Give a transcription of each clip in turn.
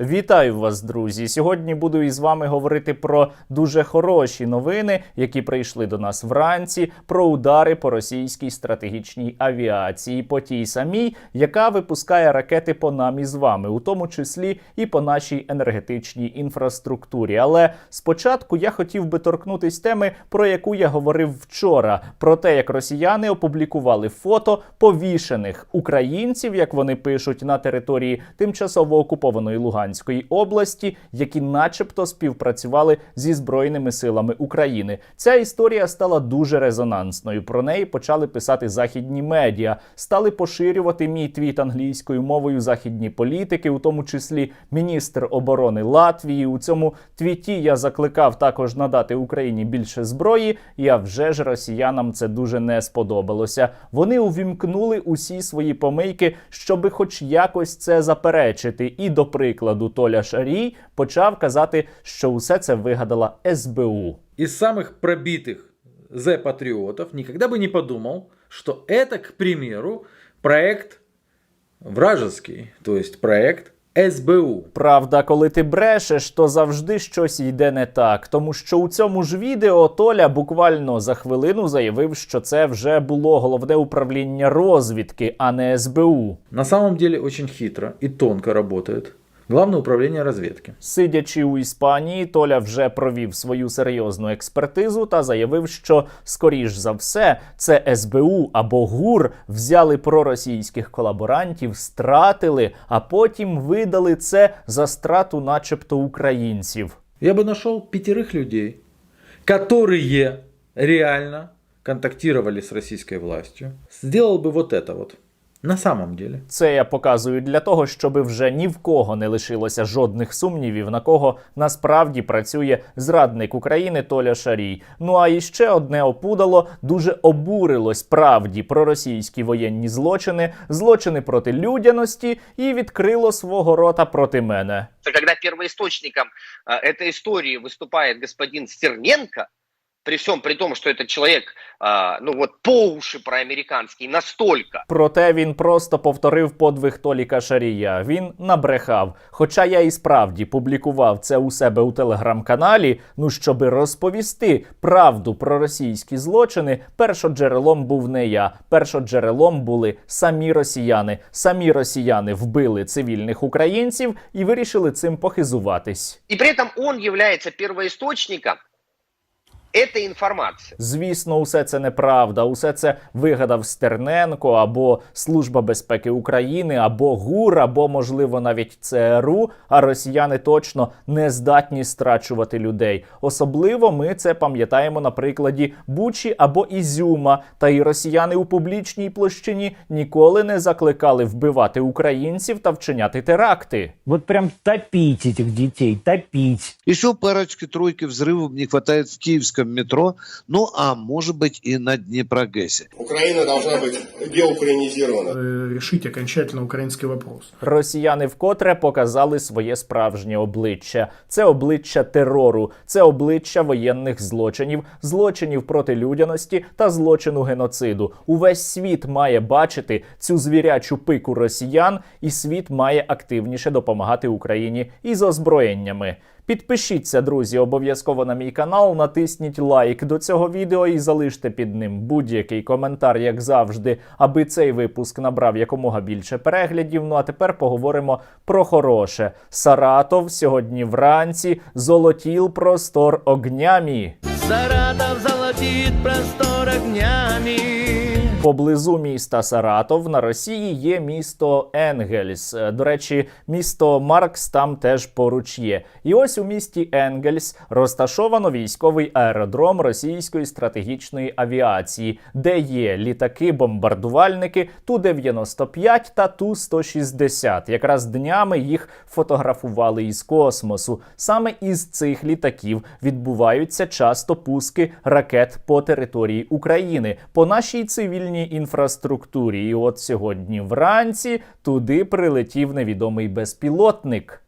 Вітаю вас, друзі! Сьогодні буду із вами говорити про дуже хороші новини, які прийшли до нас вранці, про удари по російській стратегічній авіації, по тій самій, яка випускає ракети по нам із вами, у тому числі і по нашій енергетичній інфраструктурі. Але спочатку я хотів би торкнутись теми, про яку я говорив вчора, про те, як росіяни опублікували фото повішених українців, як вони пишуть, на території тимчасово окупованої Луганської області, які, начебто, співпрацювали зі збройними силами України. Ця історія стала дуже резонансною. Про неї почали писати західні медіа, стали поширювати мій твіт англійською мовою західні політики, у тому числі міністр оборони Латвії. У цьому твіті я закликав також надати Україні більше зброї. А вже ж росіянам це дуже не сподобалося. Вони увімкнули усі свої помийки, щоби хоч якось це заперечити. І до прикладу, Толя Шарій почав казати, що усе це вигадала СБУ. из самых пробитых З-патриотов никогда бы не подумал, что это, к примеру, проект вражеский, то есть проект СБУ. Правда, коли ти брешеш, то завжди щось йде не так. Тому що у цьому ж відео Толя буквально за хвилину заявив, що це вже було головне управління розвідки, а не СБУ. На самом деле очень хитро и тонко работает Главное управление разведки. Сидячи у Іспанії, Толя вже провів свою серйозну експертизу та заявив, що скоріш за все це СБУ або ГУР взяли проросійських колаборантів, стратили, а потім видали це за страту, начебто українців. Я бы нашел пятерых людей, которые реально контактировали с российской властью. Сделал бы вот это вот. На самом деле. Це я показую для того, щоб вже ні в кого не лишилося жодних сумнівів, на кого насправді працює зрадник України Толя Шарій. Ну а іще одне опудало дуже обурилось правді про російські воєнні злочини, злочини проти людяності і відкрило свого рота проти мене. что когда первоисточником э, этой истории выступает господин Стерненко, при всем при том, что этот человек, э, ну вот по уши проамериканский, настолько, Проте він просто повторив подвиг Толіка Шарія. Він набрехав. Хоча я і справді публікував це у себе у телеграм-каналі. Ну щоби розповісти правду про російські злочини, першоджерелом був не я. Першоджерелом були самі росіяни. Самі росіяни вбили цивільних українців і вирішили цим похизуватись. и при этом он является первоисточником этой информации. Звісно, усе це неправда. Усе це вигадав Стерненко або Служба безпеки України, або ГУР, або, можливо, навіть ЦРУ. А росіяни точно не здатні страчувати людей. Особливо ми це пам'ятаємо на прикладі Бучі або Ізюма. Та й росіяни у публічній площині ніколи не закликали вбивати українців та вчиняти теракти. Вот прям топить этих детей, топить. Еще парочки-тройки взрывов не хватает в киевском метро, ну а может быть и на Днепрогэсе. Украина должна быть деукраинизирована. э, решить окончательно украинский вопрос. Росіяни вкотре показали своє справжнє обличчя. Це обличчя терору, це обличчя воєнних злочинів, злочинів проти людяності та злочину геноциду. Увесь світ має бачити цю звірячу пику росіян, і світ має активніше допомагати Україні із озброєннями. Підпишіться, друзі, обов'язково на мій канал, натисніть лайк до цього відео і залиште під ним будь-який коментар, як завжди, аби цей випуск набрав якомога більше переглядів. Ну а тепер поговоримо про хороше. Саратов сьогодні вранці золотіл простор огнями. Саратов золотит простор огнями. Поблизу міста Саратов на Росії є місто Енгельс. Е, До речі, місто Маркс там теж поруч є. І ось у місті Енгельс розташовано військовий аеродром російської стратегічної авіації, де є літаки-бомбардувальники Ту-95 та Ту-160. Якраз днями їх фотографували із космосу. Саме із цих літаків відбуваються часто пуски ракет по території України, по нашій цивільній інфраструктурі. І от сьогодні вранці туди прилетів невідомий безпілотник.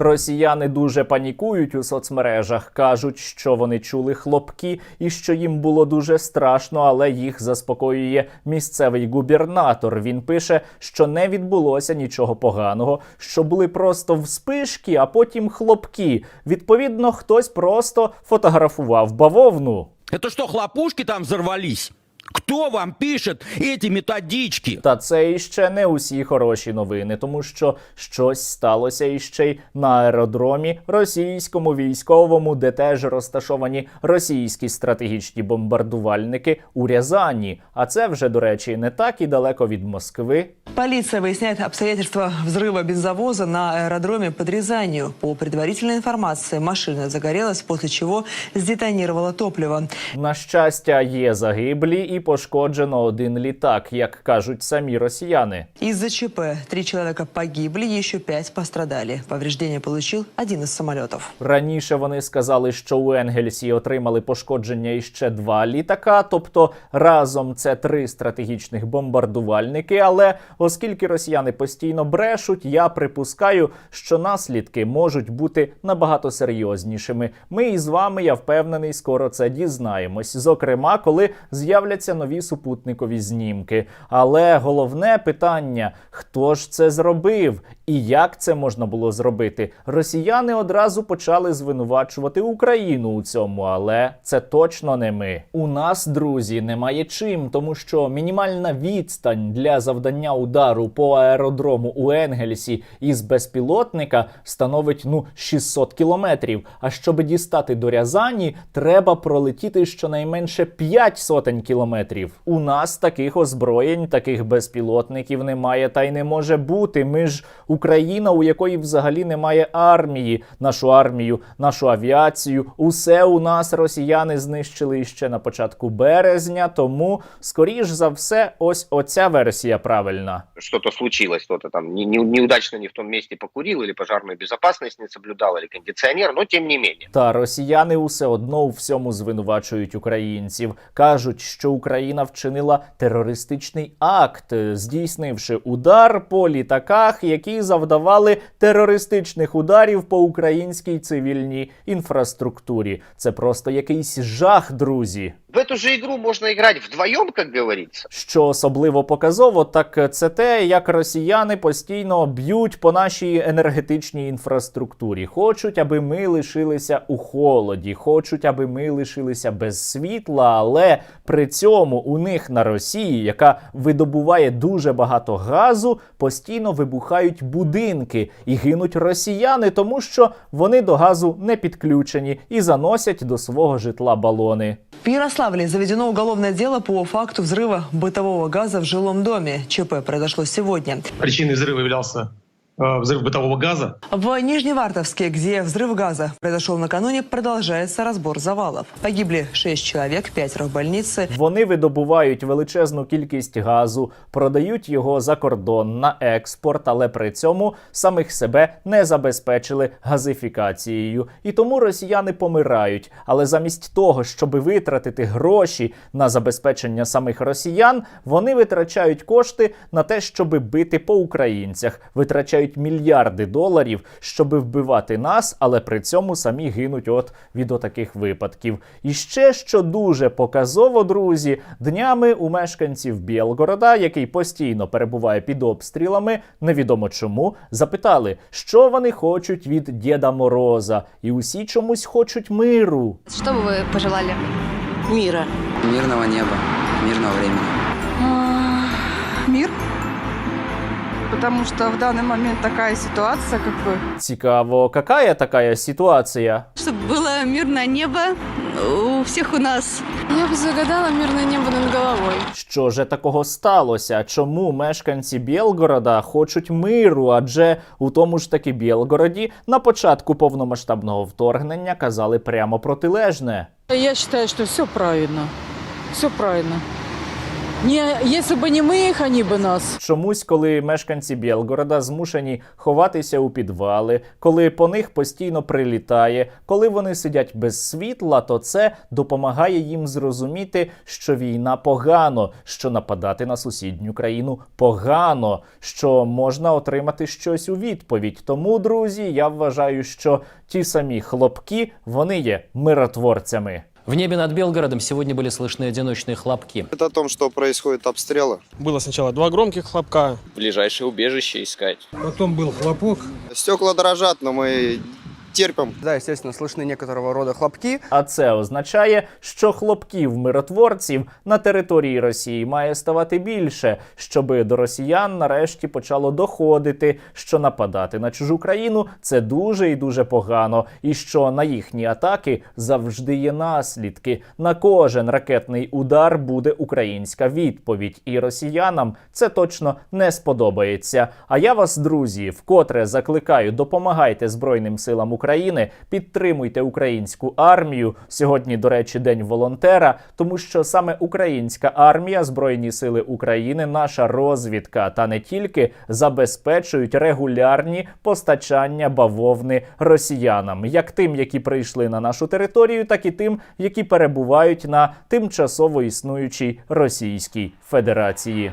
Росіяни дуже панікують у соцмережах, кажуть, що вони чули хлопки і що їм було дуже страшно, але їх заспокоює місцевий губернатор. Він пише, що не відбулося нічого поганого, що були просто вспишки, а потім хлопки. Відповідно, хтось просто фотографував бавовну. Это что, хлопушки там взорвались? Кто вам пишет эти методички? Та це іще не усі хороші новини, тому що щось сталося іще й на аеродромі російському військовому, де теж розташовані російські стратегічні бомбардувальники у Рязані. А це вже, до речі, не так і далеко від Москви. Полиция выясняет обстоятельства взрыва бензовоза на аэродроме под Рязанью. По предварительной информации, машина загорелась, после чего сдетонировало топливо. На щастя, є загиблі і пошкоджено один літак, як кажуть самі росіяни. Из-за ЧП три человека погибли, еще пять пострадали. Повреждения получил один из самолетов. Раніше вони сказали, що у Енгельсі отримали пошкодження іще два літака, тобто разом це три стратегічних бомбардувальники. Але оскільки росіяни постійно брешуть, я припускаю, що наслідки можуть бути набагато серйознішими. Ми із вами, я впевнений, скоро це дізнаємось. Зокрема, коли з'являться нові супутникові знімки. Але головне питання: хто ж це зробив і як це можна було зробити? Росіяни одразу почали звинувачувати Україну у цьому, але це точно не ми. У нас, друзі, немає чим, тому що мінімальна відстань для завдання удару по аеродрому у Енгельсі із безпілотника становить ну 600 кілометрів. А щоб дістати до Рязані, треба пролетіти щонайменше 5 сотень кілометрів. У нас таких озброєнь, таких безпілотників немає та й не може бути. Ми ж Україна, у якої взагалі немає армії. Нашу армію, нашу авіацію, усе у нас росіяни знищили ще на початку березня. Тому, скоріш за все, ось оця версія правильна. Что-то случилось, кто-то там не- не- неудачно не в том месте покурил, или пожарную безопасность не соблюдал, или кондиционер, но тем не менее. Та росіяни усе одно у всьому звинувачують українців. кажуть, що Україна вчинила терористичний акт, здійснивши удар по літаках, які завдавали терористичних ударів по українській цивільній інфраструктурі. Це просто якийсь жах, друзі. В эту же игру можно играть вдвоем, как говорится. Що особливо показово, так це те, як росіяни постійно б'ють по нашій енергетичній інфраструктурі. Хочуть, аби ми лишилися у холоді, хочуть, аби ми лишилися без світла. Але при цьому у них на Росії, яка видобуває дуже багато газу, постійно вибухають будинки і гинуть росіяни, тому що вони до газу не підключені і заносять до свого житла балони. В Ярославле заведено уголовное дело по факту взрыва бытового газа в жилом доме. ЧП произошло сегодня. Причиной взрыва являлся э, взрыв бытового газа. В Нижневартовске, где взрыв газа произошел накануне, продолжается разбор завалов. Погибли шесть человек, пятеро в больнице. Вони видобувають величезну кількість газу, продають його за кордон на експорт, але при цьому самих себе не забезпечили газифікацією. І тому росіяни помирають. Але замість того, щоб витратити гроші на забезпечення самих росіян, вони витрачають кошти на те, щоб бити по українцях, витрачають мільярди доларів, щоб вбивати нас, але при цьому самі гинуть от від отаких випадків. І ще що дуже показово, друзі, днями у мешканців Білгорода, який постійно перебуває під обстрілами, невідомо чому, запитали, що вони хочуть від Діда Мороза, і усі чомусь хочуть миру. Что бы вы пожелали? Мира. Мирного неба, мирного времени. Мир Потому что в данный момент такая ситуация, как бы... Цікаво, какая така ситуація? Чтобы было мирное небо у всех у нас. Я бы загадала мирное небо над головой. Що же такого сталося? Чому мешканці Білгорода хочуть миру? Адже у тому ж таки Білгороді на початку повномасштабного вторгнення казали прямо протилежне. Я считаю, что все правильно. Все правильно. Не, если бы не мы их, они бы нас. Чомусь, коли мешканці Білгорода змушені ховатися у підвали, коли по них постійно прилітає, коли вони сидять без світла, то це допомагає їм зрозуміти, що війна погано, що нападати на сусідню країну погано, що можна отримати щось у відповідь. Тому, друзі, я вважаю, що ті самі хлопки вони є миротворцями. В небе над Белгородом сегодня были слышны одиночные хлопки. Это о том, что происходят обстрелы. Было сначала два громких хлопка. Ближайшее убежище искать. Потом был хлопок. Стекла дрожат, но мы терпим. Да, естественно, слышны некоторого рода хлопки. А це означає, що хлопків миротворців на території Росії має ставати більше, щоби до росіян нарешті почало доходити, що нападати на чужу країну це дуже і дуже погано, і що на їхні атаки завжди є наслідки. На кожен ракетний удар буде українська відповідь, і росіянам це точно не сподобається. А я вас, друзі, вкотре закликаю, допомагайте Збройним силам України, підтримуйте українську армію. Сьогодні, до речі, день волонтера, тому що саме українська армія, збройні сили України, наша розвідка та не тільки забезпечують регулярні постачання бавовни росіянам, як тим, які прийшли на нашу територію, так і тим, які перебувають на тимчасово існуючій Російській Федерації.